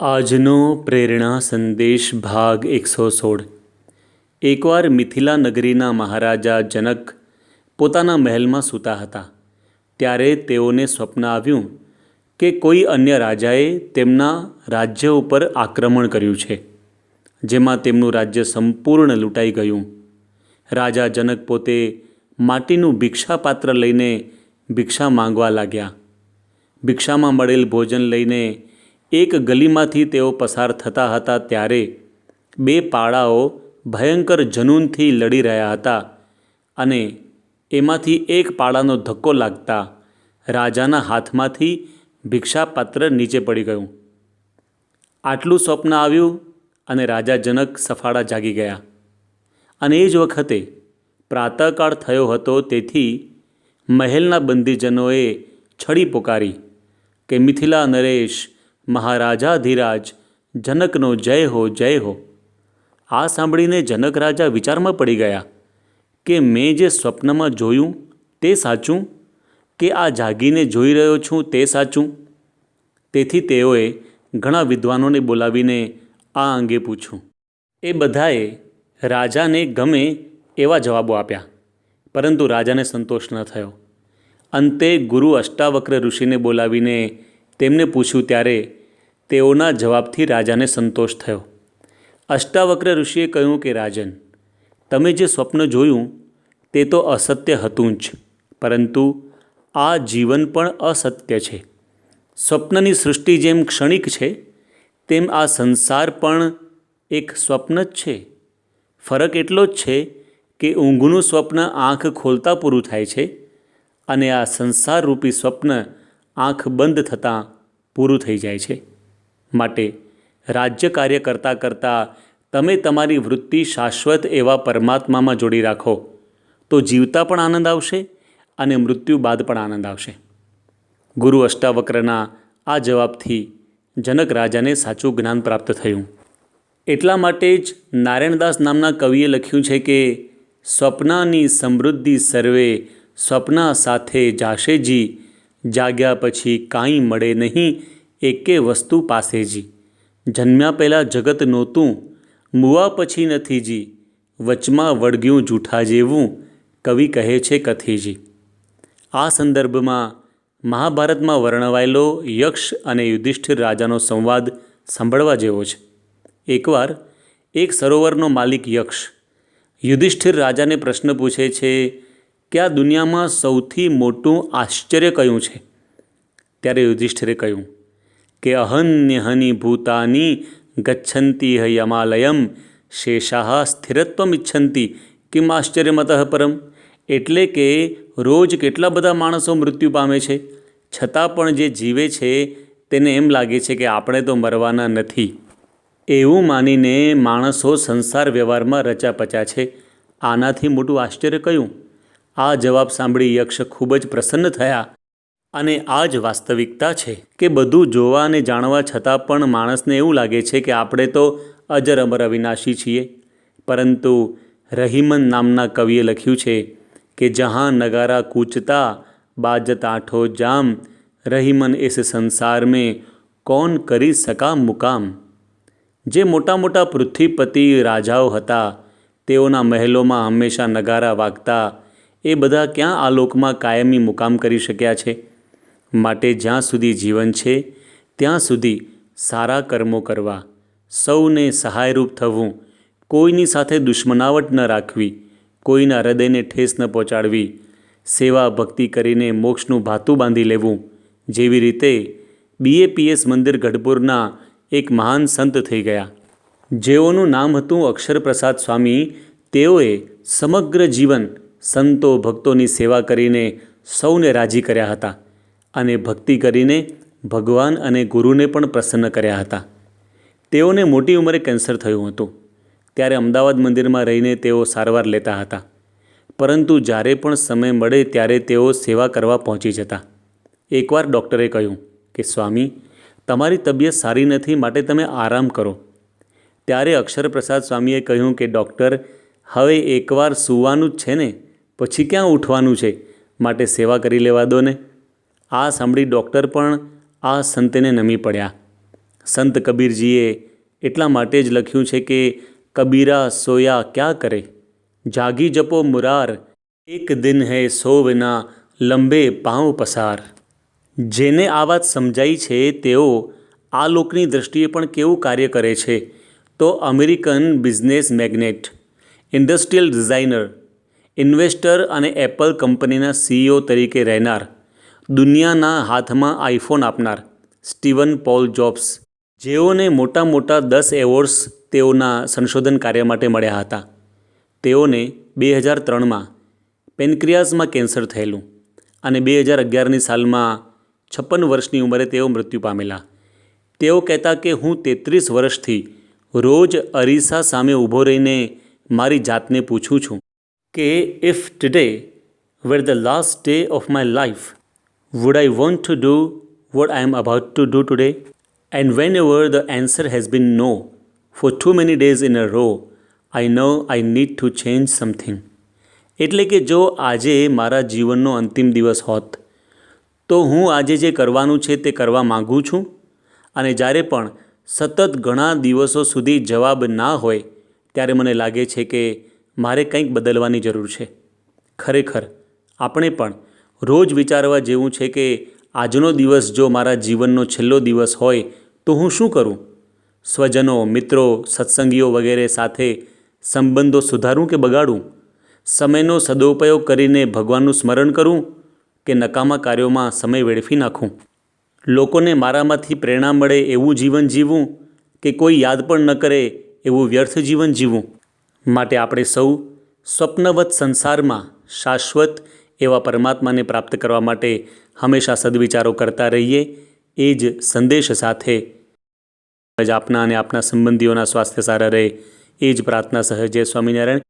આજનો પ્રેરણા સંદેશ ભાગ એકસો સોળ. એકવાર મિથિલા નગરીના મહારાજા જનક પોતાના મહેલમાં સૂતા હતા. ત્યારે તેઓને સ્વપ્ન આવ્યું કે કોઈ અન્ય રાજાએ તેમના રાજ્ય ઉપર આક્રમણ કર્યું છે, જેમાં તેમનું રાજ્ય સંપૂર્ણ લૂંટાઈ ગયું. રાજા જનક પોતે માટીનું ભિક્ષાપાત્ર લઈને ભિક્ષા માંગવા લાગ્યા. ભિક્ષામાં મળેલ ભોજન લઈને એક ગલીમાંથી તેઓ પસાર થતા હતા ત્યારે બે પાડાઓ ભયંકર જનૂનથી લડી રહ્યા હતા અને એમાંથી એક પાડાનો ધક્કો લાગતા રાજાના હાથમાંથી ભિક્ષાપાત્ર નીચે પડી ગયું. આટલું સ્વપ્ન આવ્યું અને રાજા જનક સફાળા જાગી ગયા. અને એ જ વખતે પ્રાતઃકાળ થયો હતો તેથી મહેલના બંદીજનોએ છડી પોકારી કે મિથિલા, નરેશ મહારાજાધિરાજ જનકનો જય હો જય હો. આ સાંભળીને જનક રાજા વિચારમાં પડી ગયા કે મેં જે સ્વપ્નમાં જોયું તે સાચું? કે આ જાગીને જોઈ રહ્યો છું તે સાચું? તેથી તેઓએ ઘણા વિદ્વાનોને બોલાવીને આ અંગે પૂછ્યું. એ બધાએ રાજાને ગમે એવા જવાબો આપ્યા, પરંતુ રાજાને સંતોષ ન થયો. અંતે ગુરુ અષ્ટાવક્ર ઋષિને બોલાવીને તેમને પૂછ્યું ત્યારે તેઓના જવાબથી રાજાને સંતોષ થયો. અષ્ટાવક્ર ઋષિએ કહ્યું કે, રાજન, તમે જે સ્વપ્ન જોયું તે તો અસત્ય હતું જ, પરંતુ આ જીવન પણ અસત્ય છે. સ્વપ્નની સૃષ્ટિ જેમ ક્ષણિક છે, તેમ આ સંસાર પણ એક સ્વપ્ન જ છે. ફરક એટલો જ છે કે ઊંઘનું સ્વપ્ન આંખ ખોલતા પૂરું થાય છે અને આ સંસારરૂપી સ્વપ્ન આંખ બંધ થતાં પૂરું થઈ જાય છે. માટે રાજ્ય કાર્ય કરતાં કરતાં તમે તમારી વૃત્તિ શાશ્વત એવા પરમાત્મામાં જોડી રાખો, તો જીવતા પણ આનંદ આવશે અને મૃત્યુ બાદ પણ આનંદ આવશે. ગુરુ અષ્ટાવક્રના આ જવાબથી જનક રાજાને સાચું જ્ઞાન પ્રાપ્ત થયું. એટલા માટે જ નારાયણદાસ નામના કવિએ લખ્યું છે કે, સ્વપ્નાની સમૃદ્ધિ સર્વે સ્વપ્ના સાથે જાશેજી જાગ્યા પછી કાંઈ મળે નહીં, એકે વસ્તુ પાસે જી. જન્મ્યા પહેલાં જગત નહોતું, મુવા પછી નથી જી. વચમાં વળગ્યું જૂઠા જેવું, કવિ કહે છે કથીજી આ સંદર્ભમાં મહાભારતમાં વર્ણવાયેલો યક્ષ અને યુધિષ્ઠિર રાજાનો સંવાદ સાંભળવા જેવો છે. એકવાર એક સરોવરનો માલિક યક્ષ યુધિષ્ઠિર રાજાને પ્રશ્ન પૂછે છે કે આ દુનિયામાં સૌથી મોટું આશ્ચર્ય કયું છે? ત્યારે યુધિષ્ઠિરે કહ્યું, કે અહન્યહની ભૂતાની ગચ્છંતી હયમાલયમ શેષાહ સ્થિરત્વમ ઇચ્છંતી. કિમ આશ્ચર્યમતઃ પરમ? એટલે કે રોજ કેટલા બધા માણસો મૃત્યુ પામે છે? છતાં પણ જે જીવે છે તેને એમ લાગે છે કે આપણે તો મરવાના નથી. એવું માનીને માણસો સંસાર વ્યવહારમાં રચાપચા છે. આનાથી મોટું આશ્ચર્ય કયું? આ જવાબ સાંભળી યક્ષ ખૂબ જ પ્રસન્ન થયા અને આ જ વાસ્તવિકતા છે કે બધું જોવા અને જાણવા છતાં પણ માણસને એવું લાગે છે કે આપણે તો અજર અમર અવિનાશી છીએ. પરંતુ રહીમન નામના કવિએ લખ્યું છે કે જહાં નગારા કૂચતા બાજત આઠો જામ, રહીમન એસ સંસાર મેં કોણ કરી સકા મુકામ? જે મોટા મોટા પૃથ્વીપતિ રાજાઓ હતા, તેઓના મહેલોમાં હંમેશા નગારા વાગતા એ બધા ક્યાં આ લોકમાં કાયમી મુકામ કરી શક્યા છે? માટે જ્યાં સુધી જીવન છે, ત્યાં સુધી સારા કર્મો કરવા, સૌને સહાયરૂપ થવું, કોઈની સાથે દુશ્મનાવટ ન રાખવી, કોઈના હૃદયને ઠેસ ન પહોંચાડવી, સેવા ભક્તિ કરીને મોક્ષનું ભાતું બાંધી લેવું, જેવી રીતે બીએપીએસ મંદિર ગઢપુરના એક મહાન સંત થઈ ગયા. જેઓનું નામ હતું અક્ષરપ્રસાદ સ્વામી, તેઓએ સમગ્ર જીવન સંતો ભક્તોની સેવા કરીને સૌને રાજી કર્યા હતા અને ભક્તિ કરીને ભગવાન અને ગુરુને પણ પ્રસન્ન કર્યા હતા. તેઓને મોટી ઉંમરે કેન્સર થયું હતું. ત્યારે અમદાવાદ મંદિરમાં રહીને તેઓ સારવાર લેતા હતા. પરંતુ જ્યારે પણ સમય મળે ત્યારે તેઓ સેવા કરવા પહોંચી જતા. એકવાર ડૉક્ટરે કહ્યું કે, સ્વામી, તમારી તબિયત સારી નથી, માટે તમે આરામ કરો. ત્યારે અક્ષરપ્રસાદ સ્વામીએ કહ્યું કે, ડૉક્ટર, હવે એકવાર સૂવાનું જ છે ને? પછી ક્યાં ઉઠવાનું છે? માટે સેવા કરી લેવા દો ને. આ સાંભળી ડૉક્ટર પણ આ સંતને નમી પડ્યા. સંત કબીરજીએ એટલા માટે જ લખ્યું છે કે, કબીરા સોયા ક્યાં કરે? જાગી જપો મુરાર. એક દિન હૈ સોવના લંબે પાઉં પસાર. જેને આ વાત સમજાઈ છે, તેઓ આ લોકની દૃષ્ટિએ પણ કેવું કાર્ય કરે છે? તો American business magnate, industrial designer investor અને એપલ કંપનીના સીઈઓ તરીકે રહેનાર, દુનિયાના હાથમાં આઈફોન આપનાર, સ્ટીવન પોલ જોબ્સ. જેઓને મોટા મોટા દસ એવોર્ડ્સ તેઓના સંશોધન કાર્ય માટે મળ્યા હતા. તેઓને બે હજાર ત્રણમાં પેનક્રિયાઝમાં કેન્સર થયેલું અને બે હજાર અગિયારની સાલમાં છપ્પન વર્ષની ઉંમરે તેઓ મૃત્યુ પામેલા. તેઓ કહેતા કે, હું તેત્રીસ વર્ષથી રોજ અરીસા સામે ઊભો રહીને મારી જાતને પૂછું છું. કે if today wear the last day of my life would I want to do what I M about two do today and when ever the answer has been no four too many days in a row I no I need to change something એટલે કે જો આજે મારા જીવનનો અંતિમ દિવસ હોત, તો હું આજે જે કરવાનું છે તે કરવા માગું છું. અને જ્યારે પણ સતત ઘણા દિવસો સુધી જવાબ ના હોય, ત્યારે મને લાગે છે કે મારે કંઈક બદલવાની જરૂર છે. ખરેખર, આપણે પણ રોજ વિચારવા જેવું છે કે આજનો દિવસ જો મારા જીવનનો છેલ્લો દિવસ હોય, તો હું શું કરું? સ્વજનો, મિત્રો, સત્સંગીઓ વગેરે સાથે સંબંધો સુધારું કે બગાડું? સમયનો સદુપયોગ કરીને ભગવાનનું સ્મરણ કરું કે નકામા કાર્યોમાં સમય વેડફી નાખું? લોકોને મારામાંથી પ્રેરણા મળે એવું જીવન જીવવું કે કોઈ યાદ પણ ન કરે એવું વ્યર્થ જીવન જીવવું માટે આપણે સૌ સ્વપ્નવત સંસારમાં શાશ્વત એવા પરમાત્માને પ્રાપ્ત કરવા માટે હંમેશા સદવિચારો કરતા રહીએ, એ જ સંદેશ સાથે. જ આપના અને આપના સંબંધીઓના સ્વાસ્થ્ય સારા રહે, એ જ પ્રાર્થના સહજે સ્વામિનારાયણ.